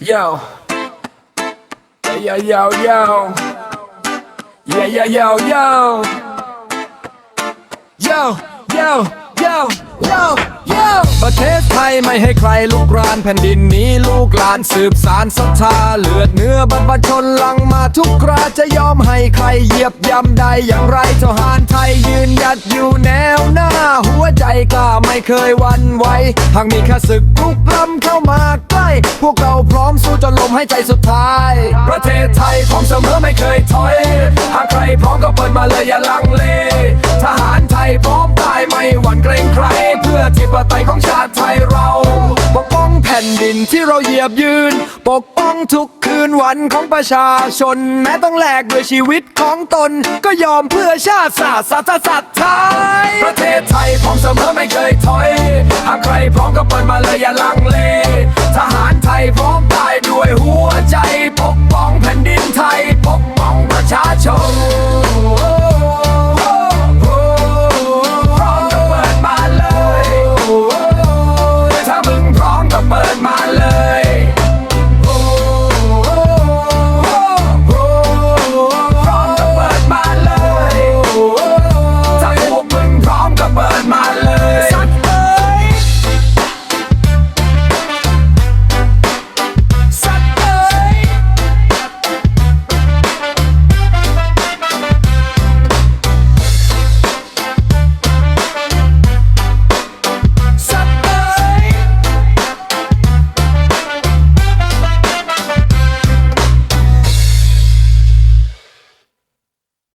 Yo. Yo, yo, yo. Yeah, yeah, yo, yo. Yo, yo, yo, yo, yo. ประเทศไทยไม่ให้ใครลุกรานแผ่นดินนี้ลูกหลานสืบสารศรัทธาเลือดเนื้อบรรพชนลังมาทุกคราจะยอมให้ใครเหยียบย่ำใดอย่างไรทหารไทยยืนหยัดอยู่แนวหน้า หัวใจกล้าไม่เคยหวันไหวหากมีข้าศึกลุกล้ำเข้ามากล้ พวกเราพร้อมสู้จนลมให้ใจสุดท้าย ประเทศไทยของเสมอไม่เคยถอย หากใครพร้อมก็เปิดมาเลยอย่าลังเล ทหารไทยพร้อมตายไม่หวั่นเกรงใคร เพื่อที่ปไตยของชาติไทยเราปกป้องแผ่นดินที่เราเหยียบยืน ปกป้องทุกคืนวันของประชาชน แม้ต้องแลกด้วยชีวิตของตน ก็ยอมเพื่อชาติศาสตร์ศาสตร์ศาสตร์ไทย ประเทศไทยพร้อมเสมอไม่เคยถอย หากใครพร้อมก็เปิดมาเลยอย่าลัง